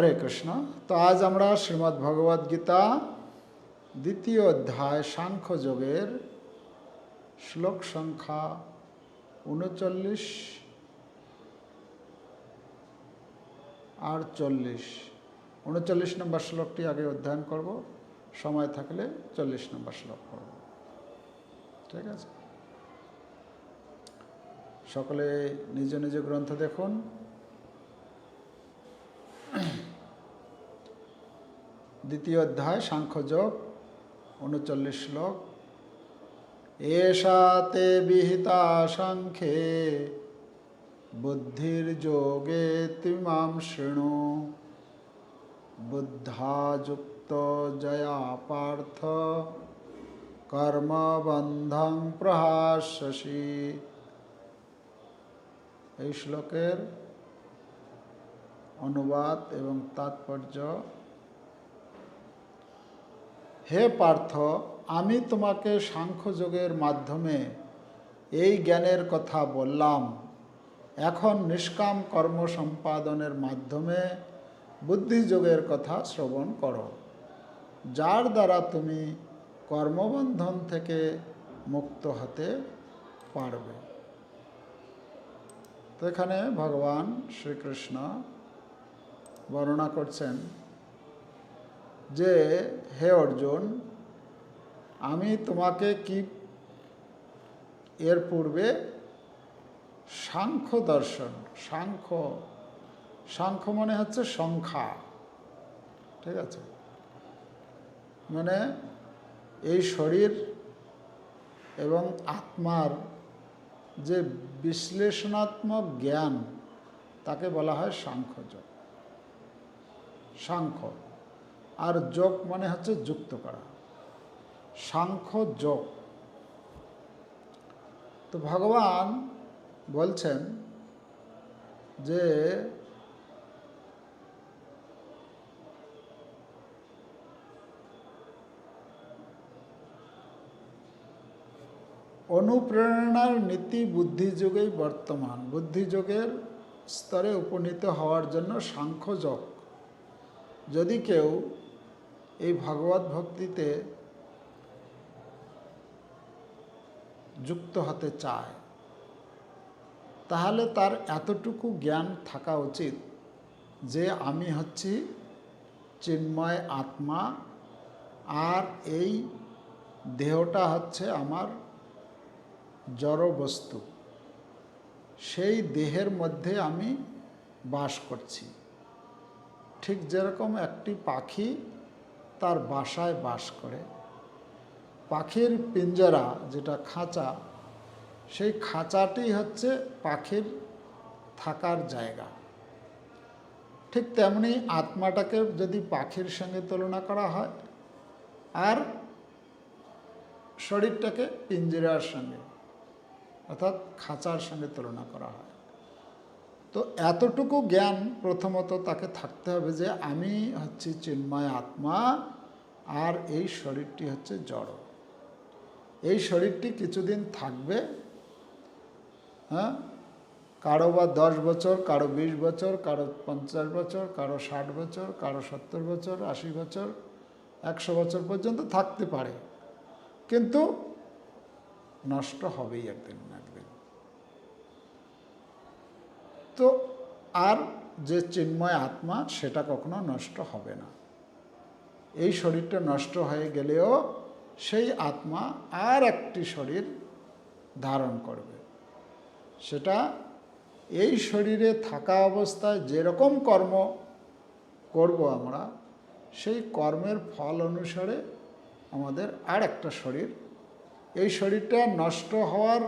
হরে কৃষ্ণ। তো আজ আমরা শ্রীমদ্ ভগবদ গীতা দ্বিতীয় অধ্যায় সাংখ্য যোগের শ্লোক সংখ্যা উনচল্লিশ আর চল্লিশ। উনচল্লিশ নম্বর শ্লোকটি আগে অধ্যয়ন করব, সময় থাকলে চল্লিশ নম্বর শ্লোক করব ঠিক আছে? সকলে নিজ নিজ গ্রন্থ দেখুন। দ্বিতীয় অধ্যায় সাংখ্যযোগ উনচল্লিশ শ্লোক। এষা তে বিহিতা সাংখ্যে, বুদ্ধির যোগে তিমাম শৃণু। বুদ্ধাযুক্ত জয়া পার্থ কর্মবন্ধং প্রহাস্যসি। এই শ্লোকের অনুবাদ এবং তাৎপর্য হে পার্থ, আমি তোমাকে সাংখ্যযোগের মাধ্যমে এই জ্ঞানের কথা বললাম। এখন নিষ্কাম কর্ম সম্পাদনের মাধ্যমে বুদ্ধিযোগের কথা শ্রবণ করো। যার দ্বারা তুমি কর্মবন্ধন থেকে মুক্ত হতে পারবে। তো এখানে ভগবান শ্রীকৃষ্ণ বর্ণনা করছেন যে, হে অর্জুন, আমি তোমাকে কি এর পূর্বে সাংখ্য দর্শন, সাংখ্য সাংখ্য মানে হচ্ছে সংখ্যা। ঠিক আছে? মানে এই শরীর এবং আত্মার যে বিশ্লেষণাত্মক জ্ঞান, তাকে বলা হয় সাংখ্যযোগ সাংখ্য। আর যোগ মানে হচ্ছে যুক্ত করা। সাংখ্য যোগ। তো ভগবান বলছেন যে অনুপ্রেরণার নীতি বুদ্ধিযোগেই বর্তমান। বুদ্ধিযোগের স্তরে উপনীত হওয়ার জন্য সাংখ্যযোগ যদি কেউ এই ভগবত ভক্তিতে যুক্ত হতে চায়, তাহলে তার এতটুকু জ্ঞান থাকা উচিত যে আমি হচ্ছি চিন্ময় আত্মা আর এই দেহটা হচ্ছে আমার জড় বস্তু। সেই দেহের মধ্যে আমি বাস করছি। ঠিক যেরকম একটি পাখি তার বাসায় বাস করে। পাখির পিঞ্জারা যেটা খাঁচা, সেই খাঁচাটি হচ্ছে পাখির থাকার জায়গা। ঠিক তেমনি আত্মাটাকে যদি পাখির সঙ্গে তুলনা করা হয়, আর শরীরটাকে পিঞ্জরার সঙ্গে, অর্থাৎ খাঁচার সঙ্গে তুলনা করা হয়। তো এতটুকু জ্ঞান প্রথমত তাকে থাকতে হবে যে আমি হচ্ছি চিন্ময় আত্মা আর এই শরীরটি হচ্ছে জড়। এই শরীরটি কিছুদিন থাকবে হ্যাঁ? কারও বা দশ বছর, কারও বিশ বছর, কারও পঞ্চাশ বছর, কারও ষাট বছর, কারও সত্তর বছর, আশি বছর, একশো বছর পর্যন্ত থাকতে পারে। কিন্তু নষ্ট হবেই একদিন না একদিন তো আর যে চিন্ময় আত্মা সেটা কখনো নষ্ট হবে না। এই শরীরটা নষ্ট হয়ে গেলেও সেই আত্মা আর একটি শরীর ধারণ করবে। সেটা এই শরীরে থাকা অবস্থায় যেরকম কর্ম করব আমরা, সেই কর্মের ফল অনুসারে আমাদের আর একটা শরীর। এই শরীরটা নষ্ট হওয়ার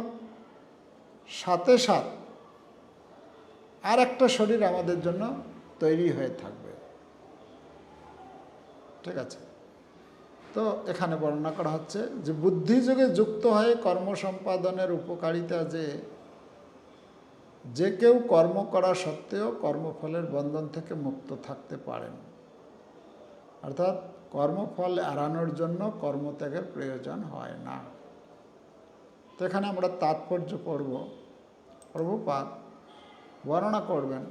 সাথে সাথ আর একটা শরীর আমাদের জন্য তৈরি হয়ে থাকবে। ঠিক আছে? তো এখানে বর্ণনা করা হচ্ছে যে বুদ্ধিযোগে যুক্ত হয়ে কর্ম সম্পাদনের উপকারিতা যে যে কেউ কর্ম করা সত্ত্বেও কর্মফলের বন্ধন থেকে মুক্ত থাকতে পারেন। অর্থাৎ কর্মফল এড়ানোর জন্য কর্মত্যাগের প্রয়োজন হয় না। তো এখানে আমরা তাৎপর্য পড়ব। প্রভুপাত বর্ণনা করবেন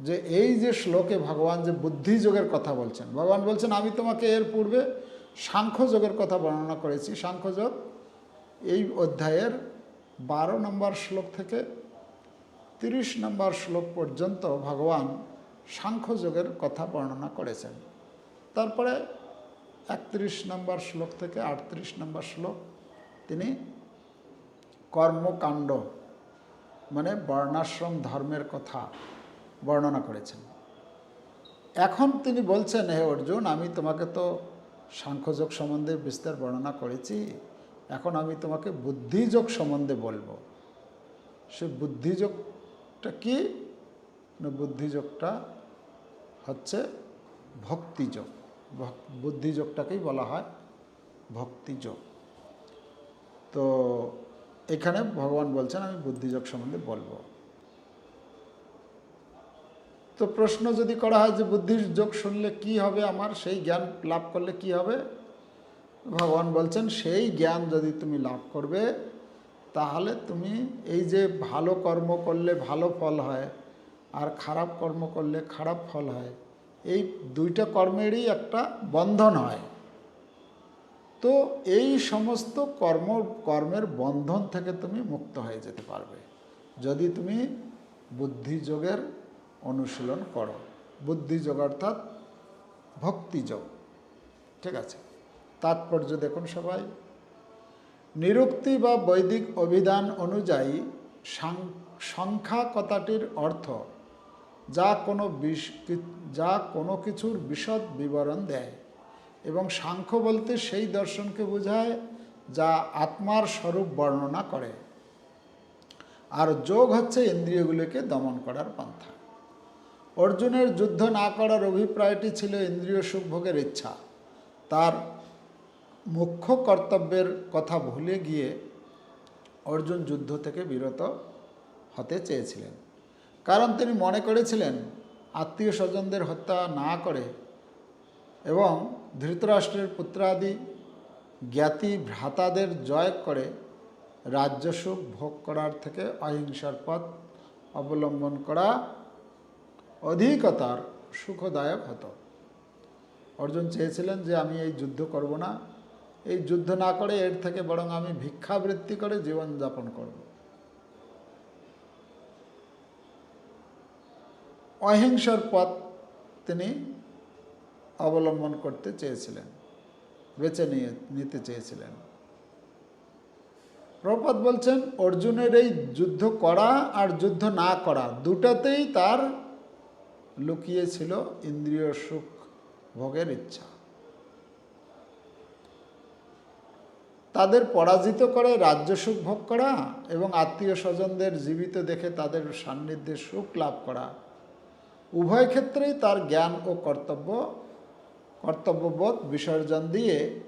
যে এই যে শ্লোকে ভগবান যে বুদ্ধি যোগের কথা বলছেন, ভগবান বলছেন, আমি তোমাকে এর পূর্বে সাংখ্য যোগের কথা বর্ণনা করেছি। সাংখ্যযোগ এই অধ্যায়ের বারো নম্বর শ্লোক থেকে তিরিশ নম্বর শ্লোক পর্যন্ত ভগবান সাংখ্যযোগের কথা বর্ণনা করেছেন। তারপরে একত্রিশ নম্বর শ্লোক থেকে আটত্রিশ নম্বর শ্লোক তিনি কর্মকাণ্ড মানে বর্ণাশ্রম ধর্মের কথা বর্ণনা করেছেন। এখন তিনি বলছেন, হে অর্জুন, আমি তোমাকে তো সাংখ্যযোগ সম্বন্ধে বিস্তার বর্ণনা করেছি, এখন আমি তোমাকে বুদ্ধিযোগ সম্বন্ধে বলব। সে বুদ্ধিযোগটা কি? না, বুদ্ধিযোগটা হচ্ছে ভক্তিযোগ। বুদ্ধিযোগটাকেই বলা হয় ভক্তিযোগ। তো এখানে ভগবান বলছেন, আমি বুদ্ধিযোগ সম্বন্ধে বলব। তো প্রশ্ন যদি করা হয় যে বুদ্ধির যোগ শুনলে কি হবে আমার, সেই জ্ঞান লাভ করলে কি হবে? ভগবান বলছেন, সেই জ্ঞান যদি তুমি লাভ করবে, তাহলে তুমি এই যে ভালো কর্ম করলে ভালো ফল হয় আর খারাপ কর্ম করলে খারাপ ফল হয়, এই দুইটা কর্মেরই একটা বন্ধন হয়। তো এই সমস্ত কর্ম, কর্মের বন্ধন থেকে তুমি মুক্ত হয়ে যেতে পারবে। যদি তুমি বুদ্ধিযোগের অনুশীলন করো। বুদ্ধিযোগ অর্থাৎ ভক্তিযোগ ঠিক আছে? তাৎপর্য দেখুন সবাই। নিরুক্তি বা বৈদিক অভিধান অনুযায়ী সংখ্যা কথাটির অর্থ যা কোনো যা কোনো কিছুর বিশদ বিবরণ দেয়। এবং সাংখ্য বলতে সেই দর্শনকে বোঝায় যা আত্মার স্বরূপ বর্ণনা করে। আর যোগ হচ্ছে ইন্দ্রিয়গুলিকে দমন করার পন্থা। অর্জুনের যুদ্ধ না করার অভিপ্রায়টি ছিল ইন্দ্রিয় সুখ ভোগের ইচ্ছা। তার মুখ্য কর্তব্যের কথা ভুলে গিয়ে অর্জুন যুদ্ধ থেকে বিরত হতে চেয়েছিলেন। কারণ তিনি মনে করেছিলেন, আত্মীয় স্বজনদের হত্যা না করে এবং ধৃতরাষ্ট্রের পুত্রাদি জ্ঞাতি ভ্রাতাদের জয় করে রাজ্যসুখ ভোগ করার থেকে অহিংসার পথ অবলম্বন করা অধিকতার সুখদায়ক হতো। অর্জুন চেয়েছিলেন যে আমি এই যুদ্ধ করব না। এই যুদ্ধ না করে এর থেকে বরং আমি ভিক্ষাবৃত্তি করে জীবনযাপন করব। অহিংসার পথ তিনি অবলম্বন করতে চেয়েছিলেন, বেছে নিয়ে, নিতে চেয়েছিলেন। প্রপাত বলছেন, অর্জুনের এই যুদ্ধ করা আর যুদ্ধ না করা দুটাতেই তার লুকিয়েছিল ইন্দ্রিয় সুখ ভোগের ইচ্ছা। তাদের পরাজিত করে রাজ্য সুখ ভোগ করা এবং আত্মীয় স্বজনদের জীবিত দেখে তাদের সান্নিধ্যে সুখ লাভ করা। উভয় ক্ষেত্রেই তার জ্ঞান ও কর্তব্য কর্তব্যবোধ বিসর্জন দিয়ে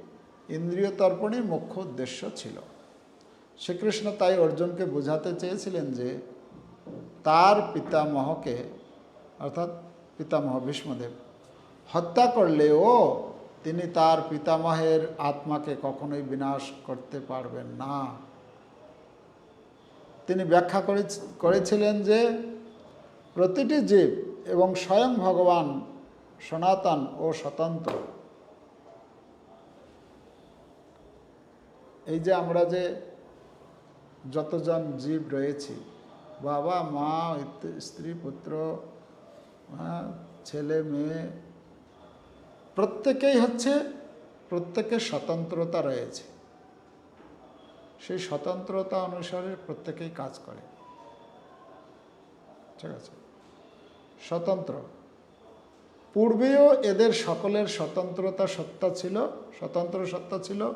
ইন্দ্রিয় তর্পণই মুখ্য উদ্দেশ্য ছিল। শ্রীকৃষ্ণ তাই অর্জুনকে বোঝাতে চেয়েছিলেন যে তার পিতামহকে, অর্থাৎ পিতামহ ভীষ্মদেব, হত্যা করলেও তিনি তার পিতামহের আত্মাকে কখনোই বিনাশ করতে পারবেন না। তিনি ব্যাখ্যা করে করেছিলেন যে প্রতিটি জীব এবং স্বয়ং ভগবান সনাতন ও স্বতন্ত্র। এই যে আমরা যে যতজন জীব রয়েছি, বাবা, মা, স্ত্রী, পুত্র ছেলে, মেয়ে, প্রত্যেকেই হচ্ছে প্রত্যেকের স্বতন্ত্রতা রয়েছে। সেই স্বতন্ত্রতা অনুসারে প্রত্যেকেই কাজ করে। ঠিক আছে? স্বতন্ত্র। পূর্বেও এদের সকলের স্বতন্ত্রতা সত্তা ছিল, স্বতন্ত্র সত্তা ছিল,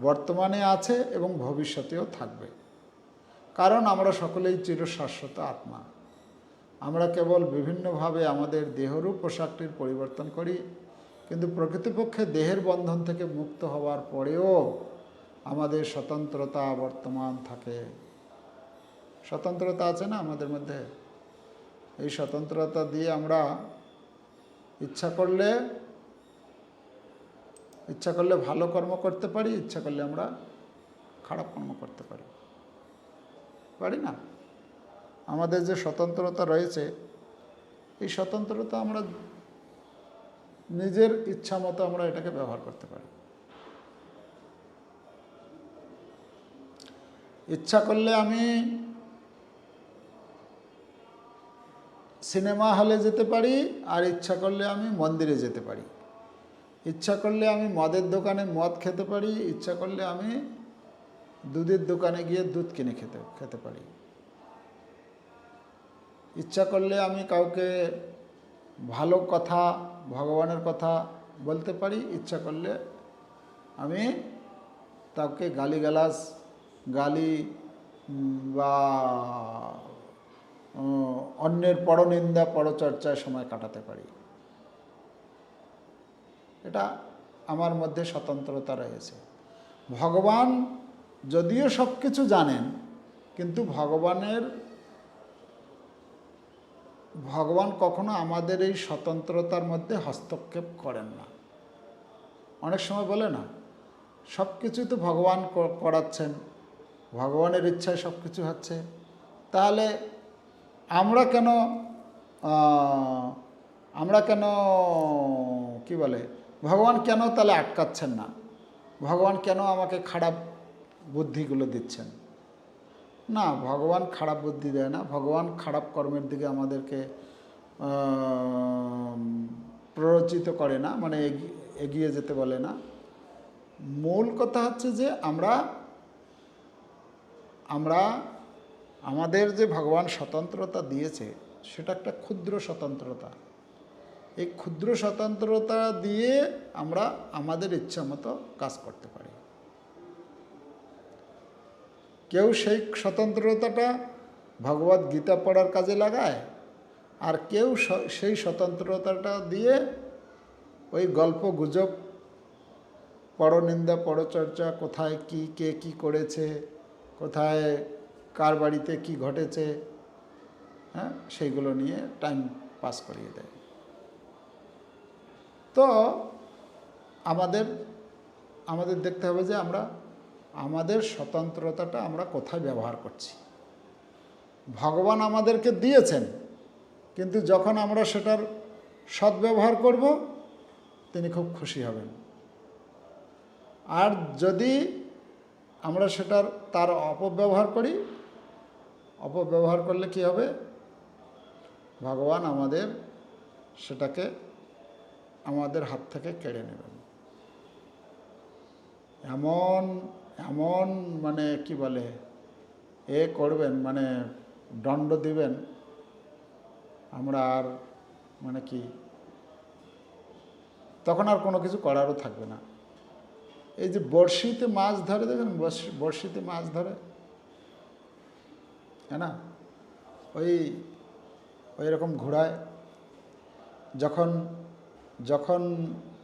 বর্তমানে আছে এবং ভবিষ্যতেও থাকবে। কারণ আমরা সকলেই চিরশাশ্বত আত্মা। আমরা কেবল বিভিন্নভাবে আমাদের দেহরূপ পোশাকটির পরিবর্তন করি, কিন্তু প্রকৃতপক্ষে দেহের বন্ধন থেকে মুক্ত হওয়ার পরেও আমাদের স্বতন্ত্রতা বর্তমান থাকে। স্বতন্ত্রতা আছে না আমাদের মধ্যে? এই স্বতন্ত্রতা দিয়ে আমরা ইচ্ছা করলে ইচ্ছা করলে ভালো কর্ম করতে পারি, ইচ্ছা করলে আমরা খারাপ কর্ম করতে পারি। পারি না? আমাদের যে স্বতন্ত্রতা রয়েছে, এই স্বতন্ত্রতা আমরা নিজের ইচ্ছা মতো আমরা এটাকে ব্যবহার করতে পারি। ইচ্ছা করলে আমি সিনেমা হলে যেতে পারি আর ইচ্ছা করলে আমি মন্দিরে যেতে পারি। ইচ্ছা করলে আমি মদের দোকানে মদ খেতে পারি, ইচ্ছা করলে আমি দুধের দোকানে গিয়ে দুধ কিনে খেতে খেতে পারি। ইচ্ছা করলে আমি কাউকে ভালো কথা, ভগবানের কথা বলতে পারি, ইচ্ছা করলে আমি তাকে গালিগালাজ, গালি বা অন্যের পরনিন্দা পরচর্চায় সময় কাটাতে পারি। এটা আমার মধ্যে স্বতন্ত্রতা রয়েছে। ভগবান যদিও সব কিছু জানেন, কিন্তু ভগবানের, ভগবান কখনো আমাদের এই স্বতন্ত্রতার মধ্যে হস্তক্ষেপ করেন না। অনেক সময় বলে না সব কিছু তো ভগবান করাচ্ছেন, ভগবানের ইচ্ছায় সব কিছু হচ্ছে। তাহলে আমরা কেন আমরা কেন, কি বলে, ভগবান কেন তাহলে আটকাচ্ছেন না? ভগবান কেন আমাকে খারাপ বুদ্ধিগুলো দিচ্ছেন? না, ভগবান খারাপ বুদ্ধি দেয় না। ভগবান খারাপ কর্মের দিকে আমাদেরকে প্ররোচিত করে না মানে এগি- এগিয়ে যেতে বলে না। মূল কথা হচ্ছে যে আমরা আমরা আমাদের যে ভগবান স্বতন্ত্রতা দিয়েছে, সেটা একটা ক্ষুদ্র স্বতন্ত্রতা। এই ক্ষুদ্র স্বতন্ত্রতা দিয়ে আমরা আমাদের ইচ্ছা মতো কাজ করতে পারি। কেউ সেই স্বতন্ত্রতাটা ভগবত গীতা পড়ার কাজে লাগায়, আর কেউ সেই স্বতন্ত্রতাটা দিয়ে ওই গল্প গুজব, পরনিন্দা, পরচর্চা, কোথায় কি, কে কি করেছে, কোথায় কার বাড়িতে কি ঘটেছে হ্যাঁ সেইগুলো নিয়ে টাইম পাস করিয়ে দেয়। তো আমাদের আমাদের দেখতে হবে যে আমরা, আমাদের স্বতন্ত্রতাটা আমরা কোথায় ব্যবহার করছি। ভগবান আমাদেরকে দিয়েছেন, কিন্তু যখন আমরা সেটার সদ্ব্যবহার করব, তিনি খুব খুশি হবেন। আর যদি আমরা সেটার, তার অপব্যবহার করি অপব্যবহার করলে কি হবে? ভগবান আমাদের সেটাকে আমাদের হাত থেকে কেড়ে নেবেন। এমন এমন মানে কি বলে? এ করবেন মানে দণ্ড দিবেন, আমরা আর মানে কি? তখন আর কোনো কিছু করারও থাকবে না। এই যে বড়শিতে মাছ ধরে, দেখেন বড়শি- বড়শিতে মাছ ধরে। হ্যাঁ না ওই ওই রকম ঘোড়ায় যখন যখন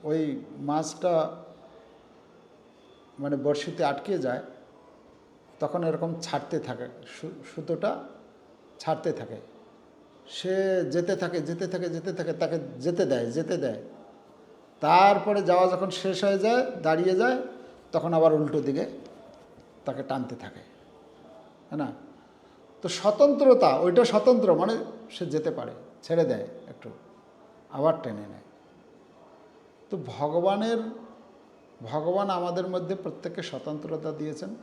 ওই মাছটা মানে বড়শিতে আটকে যায় তখন এরকম ছাড়তে থাকে সুতোটা ছাড়তে থাকে সে যেতে থাকে যেতে থাকে যেতে থাকে, তাকে যেতে দেয় যেতে দেয়। তারপরে যাওয়া যখন শেষ হয়ে যায়, দাঁড়িয়ে যায়, তখন আবার উল্টো দিকে তাকে টানতে থাকে। হ্যাঁ না? তো স্বতন্ত্রতা, ওইটা স্বতন্ত্র মানে সে যেতে পারে, ছেড়ে দেয় একটু, আবার টেনে নেয়। তো ভগবানের, ভগবান আমাদের মধ্যে প্রত্যেককে স্বতন্ত্রতা দিয়েছেন।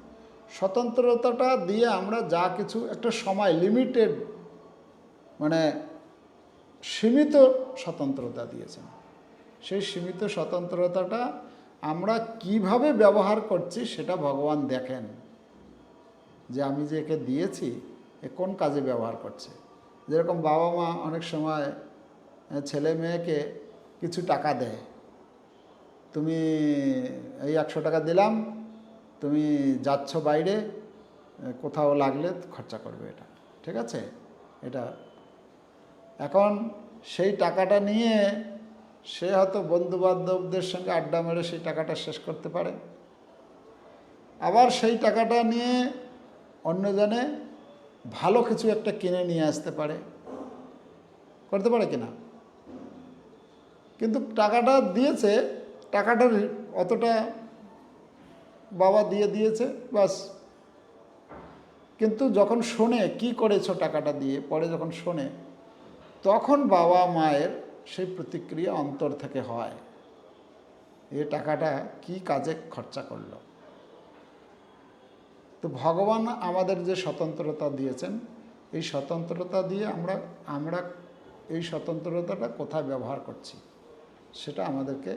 স্বতন্ত্রতাটা দিয়ে আমরা যা কিছু, একটা সময় লিমিটেড মানে সীমিত স্বতন্ত্রতা দিয়েছেন। সেই সীমিত স্বতন্ত্রতাটা আমরা কীভাবে ব্যবহার করছি, সেটা ভগবান দেখেন। যে আমি যে একে দিয়েছি কোন কাজে ব্যবহার করছে? যেরকম বাবা মা অনেক সময় ছেলে মেয়েকে কিছু টাকা দেয়। তুমি এই একশো টাকা দিলাম, তুমি যাচ্ছ বাইরে কোথাও লাগলে খরচা করবে এটা, ঠিক আছে? এটা। এখন সেই টাকাটা নিয়ে সে হয়তো বন্ধু বান্ধবদের সঙ্গে আড্ডা মেরে সেই টাকাটা শেষ করতে পারে। আবার সেই টাকাটা নিয়ে অন্যজনে ভালো কিছু একটা কিনে নিয়ে আসতে পারে। করতে পারে কিনা? কিন্তু টাকাটা দিয়েছে টাকাটার অতটা বাবা দিয়ে দিয়েছে বাস কিন্তু যখন শোনে কি করেছ টাকাটা দিয়ে, পরে যখন শোনে, তখন বাবা মায়ের সেই প্রতিক্রিয়া অন্তর থেকে হয়। এ টাকাটা কি কাজে খরচা করল? তো ভগবান আমাদের যে স্বতন্ত্রতা দিয়েছেন, এই স্বতন্ত্রতা দিয়ে আমরা আমরা এই স্বতন্ত্রতাটা কোথায় ব্যবহার করছি, সেটা আমাদেরকে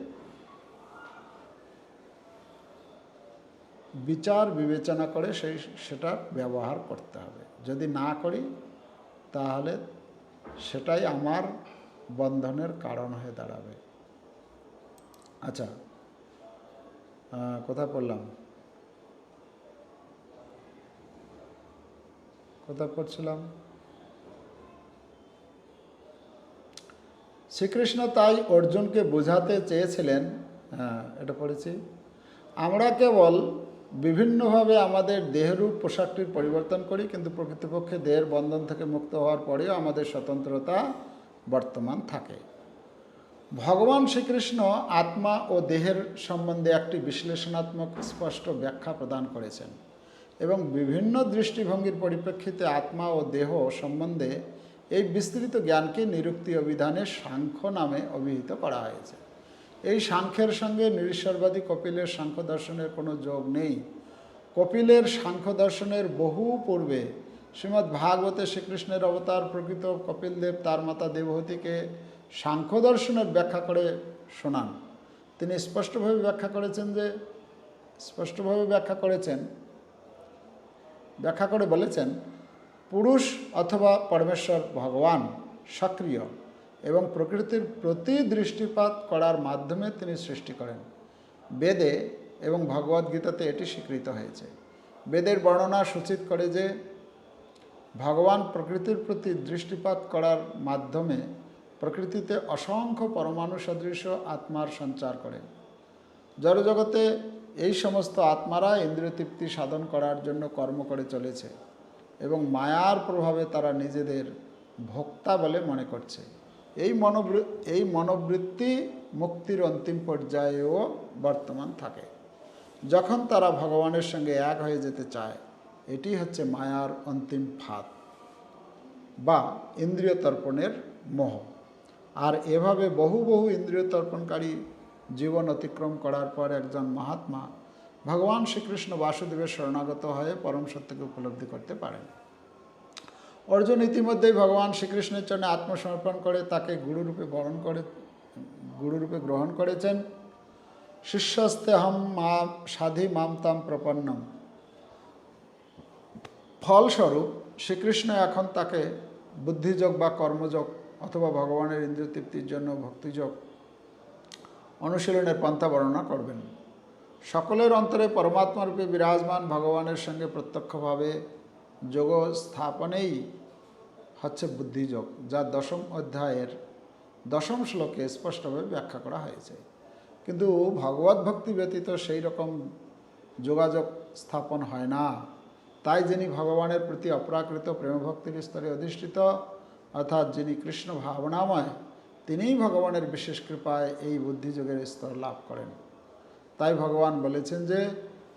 বিচার বিবেচনা করে সেই, সেটা ব্যবহার করতে হবে। যদি না করি, তাহলে সেটাই আমার বন্ধনের কারণ হয়ে দাঁড়াবে। আচ্ছা কোথায় পড়লাম? কোথায় করছিলাম শ্রীকৃষ্ণ তাই অর্জুনকে বোঝাতে চেয়েছিলেন হ্যাঁ এটা পড়েছি। আমরা কেবল বিভিন্নভাবে আমাদের দেহরূপ পোশাকটির পরিবর্তন করি, কিন্তু প্রকৃতপক্ষে দেহের বন্ধন থেকে মুক্ত হওয়ার পরেও আমাদের স্বতন্ত্রতা বর্তমান থাকে। ভগবান শ্রীকৃষ্ণ আত্মা ও দেহের সম্বন্ধে একটি বিশ্লেষণাত্মক স্পষ্ট ব্যাখ্যা প্রদান করেছেন। এবং বিভিন্ন দৃষ্টিভঙ্গির পরিপ্রেক্ষিতে আত্মা ও দেহ সম্বন্ধে এই বিস্তৃত জ্ঞানকে নিরুক্তি অভিধানে সাংখ্য নামে অভিহিত করা হয়েছে। এই সাংখ্যের সঙ্গে নিরীশ্বরবাদী কপিলের সাংখ্য দর্শনের কোনো যোগ নেই। কপিলের সাংখ্য দর্শনের বহু পূর্বে শ্রীমদ্ ভাগবতে শ্রীকৃষ্ণের অবতার প্রকৃত কপিলদেব তার মাতা দেবহতীকে সাংখ্য দর্শনের ব্যাখ্যা করে শোনান। তিনি স্পষ্টভাবে ব্যাখ্যা করেছেন যে, স্পষ্টভাবে ব্যাখ্যা করেছেন ব্যাখ্যা করে বলেছেন, পুরুষ অথবা পরমেশ্বর ভগবান সক্রিয় এবং প্রকৃতির প্রতি দৃষ্টিপাত করার মাধ্যমে তিনি সৃষ্টি করেন। বেদে এবং ভগবদ্গীতাতে এটি স্বীকৃত হয়েছে। বেদের বর্ণনা সূচিত করে যে, ভগবান প্রকৃতির প্রতি দৃষ্টিপাত করার মাধ্যমে প্রকৃতিতে অসংখ্য পরমাণু সদৃশ আত্মার সঞ্চার করেন জড়জগতে এই সমস্ত আত্মারা ইন্দ্রিয় তৃপ্তি সাধন করার জন্য কর্ম করে চলেছে এবং মায়ার প্রভাবে তারা নিজেদের ভোক্তা বলে মনে করছে। এই মনোবৃ, এই মনোবৃত্তি মুক্তির অন্তিম পর্যায়েও বর্তমান থাকে। যখন তারা ভগবানের সঙ্গে এক হয়ে যেতে চায়, এটি হচ্ছে মায়ার অন্তিম ফাঁদ বা ইন্দ্রিয় তর্পণের মোহ। আর এভাবে বহু বহু ইন্দ্রিয় তর্পণকারী জীবন অতিক্রম করার পর একজন মহাত্মা ভগবান শ্রীকৃষ্ণ বাসুদেবের শরণাগত হয়ে পরম সত্যকে উপলব্ধি করতে পারেন। অর্জুন ইতিমধ্যেই ভগবান শ্রীকৃষ্ণের জন্য আত্মসমর্পণ করে তাকে গুরুরূপে বরণ করে, গুরুরূপে গ্রহণ করেছেন। শিষ্যস্তে হম মা সাধি মাম তাম প্রপন্নম। ফলস্বরূপ শ্রীকৃষ্ণ এখন তাকে বুদ্ধিযোগ বা কর্মযোগ অথবা ভগবানের ইন্দ্রিয় তৃপ্তির জন্য ভক্তিযোগ অনুশীলনের পন্থা বর্ণনা করবেন। সকলের অন্তরে পরমাত্মারূপে বিরাজমান ভগবানের সঙ্গে প্রত্যক্ষভাবে যোগ স্থাপনেই হচ্ছে বুদ্ধিযোগ, যা দশম অধ্যায়ের দশম শ্লোকে স্পষ্টভাবে ব্যাখ্যা করা হয়েছে। কিন্তু ভগবত ভক্তি ব্যতীত সেই রকম যোগাযোগ স্থাপন হয় না। তাই যিনি ভগবানের প্রতি অপ্রাকৃত প্রেমভক্তির স্তরে অধিষ্ঠিত, অর্থাৎ যিনি কৃষ্ণ ভাবনাময় তিনিই ভগবানের বিশেষ কৃপায় এই বুদ্ধিযোগের স্তর লাভ করেন। তাই ভগবান বলেছেন যে,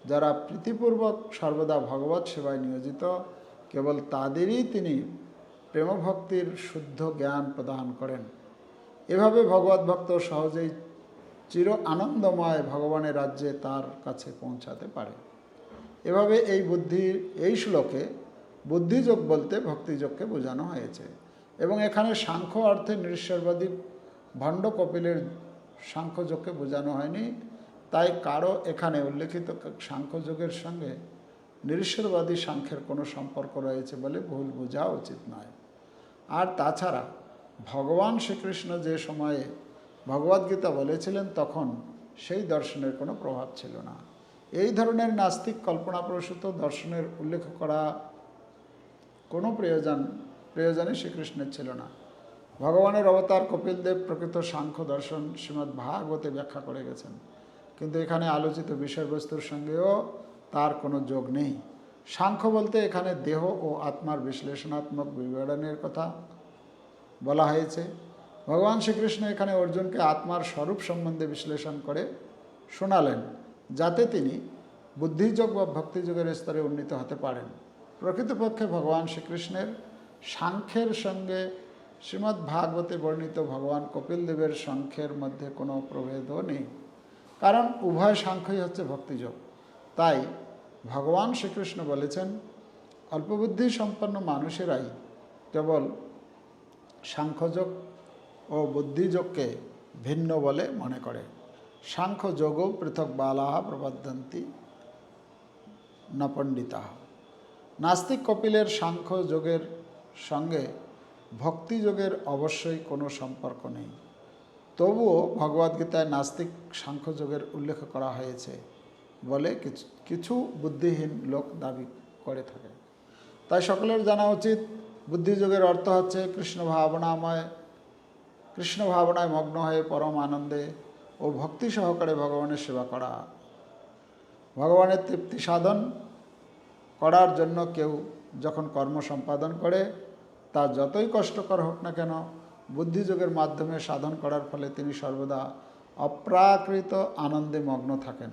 যারা প্রীতিপূর্বক সর্বদা ভগবত সেবায় নিয়োজিত, কেবল তাদেরই তিনি প্রেমভক্তির শুদ্ধ জ্ঞান প্রদান করেন। এভাবে ভগবত ভক্ত সহজেই চির আনন্দময় ভগবানের রাজ্যে তার কাছে পৌঁছাতে পারে। এভাবে এই বুদ্ধি, এই শ্লোকে বুদ্ধিযোগ বলতে ভক্তিযোগকে বোঝানো হয়েছে। এবং এখানে সাংখ্য অর্থে নিরীশ্বরবাদী ভণ্ড কপিলের সাংখ্যযোগকে বোঝানো হয়নি। তাই কারও এখানে উল্লেখিত সাংখ্যযোগের সঙ্গে নিরীশ্বরবাদী সাংখ্যের কোনো সম্পর্ক রয়েছে বলে ভুল বোঝা উচিত নয়। আর তাছাড়া ভগবান শ্রীকৃষ্ণ যে সময়ে ভগবদ্গীতা বলেছিলেন, তখন সেই দর্শনের কোনো প্রভাব ছিল না। এই ধরনের নাস্তিক কল্পনাপ্রসূত দর্শনের উল্লেখ করা কোনো প্রয়োজন প্রয়োজনই শ্রীকৃষ্ণের ছিল না। ভগবানের অবতার কপিলদেব প্রকৃত সাংখ্য দর্শন শ্রীমদ্ ভাগবতে ব্যাখ্যা করে গেছেন। কিন্তু এখানে আলোচিত বিষয়বস্তুর সঙ্গেও তার কোনো যোগ নেই। সাংখ্য বলতে এখানে দেহ ও আত্মার বিশ্লেষণাত্মক বিবরণের কথা বলা হয়েছে। ভগবান শ্রীকৃষ্ণ এখানে অর্জুনকে আত্মার স্বরূপ সম্বন্ধে বিশ্লেষণ করে শোনালেন, যাতে তিনি বুদ্ধিযোগ বা ভক্তিযোগের স্তরে উন্নীত হতে পারেন। প্রকৃতপক্ষে ভগবান শ্রীকৃষ্ণের সাংখ্যের সঙ্গে শ্রীমদ্ ভাগবতে বর্ণিত ভগবান কপিল দেবের সাংখ্যের মধ্যে কোনো প্রভেদও নেই। কারণ উভয় সাংখ্যই হচ্ছে ভক্তিযোগ। তাই ভগবান শ্রীকৃষ্ণ বলেছেন, অল্পবুদ্ধি সম্পন্ন মানুষেরাই কেবল সাংখ্যযোগ ও বুদ্ধিযোগকে ভিন্ন বলে মনে করে। সাংখ্যযোগও পৃথক বালাহ প্রবদ্ধন্তি ন পণ্ডিতা। নাস্তিক কপিলের সাংখ্য যোগের সঙ্গে ভক্তি যোগের অবশ্যই কোনো সম্পর্ক নেই। তবুও ভগবদ্গীতায় নাস্তিক সাংখ্য যোগের উল্লেখ করা হয়েছে বলে কিছু কিছু বুদ্ধিহীন লোক দাবি করে থাকে। তাই সকলের জানা উচিত বুদ্ধিযোগের অর্থ হচ্ছে কৃষ্ণ ভাবনাময়, কৃষ্ণ ভাবনায় মগ্ন হয়ে পরম আনন্দে ও ভক্তি সহকারে ভগবানের সেবা করা। ভগবানের তৃপ্তি সাধন করার জন্য কেউ যখন কর্ম সম্পাদন করে, তা যতই কষ্টকর হোক না কেন, বুদ্ধিযোগের মাধ্যমে সাধন করার ফলে তিনি সর্বদা অপ্রাকৃত আনন্দে মগ্ন থাকেন।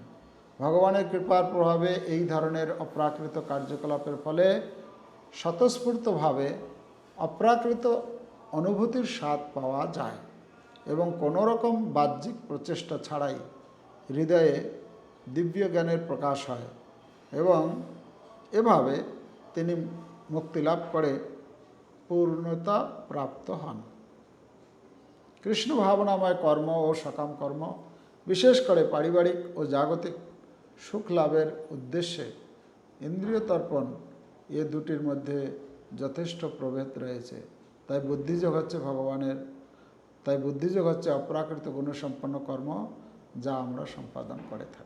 ভগবানের কৃপার প্রভাবে এই ধরনের অপ্রাকৃত কার্যকলাপের ফলে স্বতঃস্ফূর্তভাবে অপ্রাকৃত অনুভূতির স্বাদ পাওয়া যায় এবং কোনো রকম বাহ্যিক প্রচেষ্টা ছাড়াই হৃদয়ে দিব্য জ্ঞানের প্রকাশ হয় এবং এভাবে তিনি মুক্তি লাভ করে পূর্ণতা প্রাপ্ত হন। কৃষ্ণ ভাবনাময় কর্ম ও সকাম কর্ম, বিশেষ করে পারিবারিক ও জাগতিক সুখ লাভের উদ্দেশ্যে ইন্দ্রিয় তর্পণ, এ দুটির মধ্যে যথেষ্ট প্রভেদ রয়েছে। তাই বুদ্ধিযোগ হচ্ছে ভগবানের, তাই বুদ্ধিযোগ হচ্ছে অপ্রাকৃত গুণসম্পন্ন কর্ম, যা আমরা সম্পাদন করে থাকি।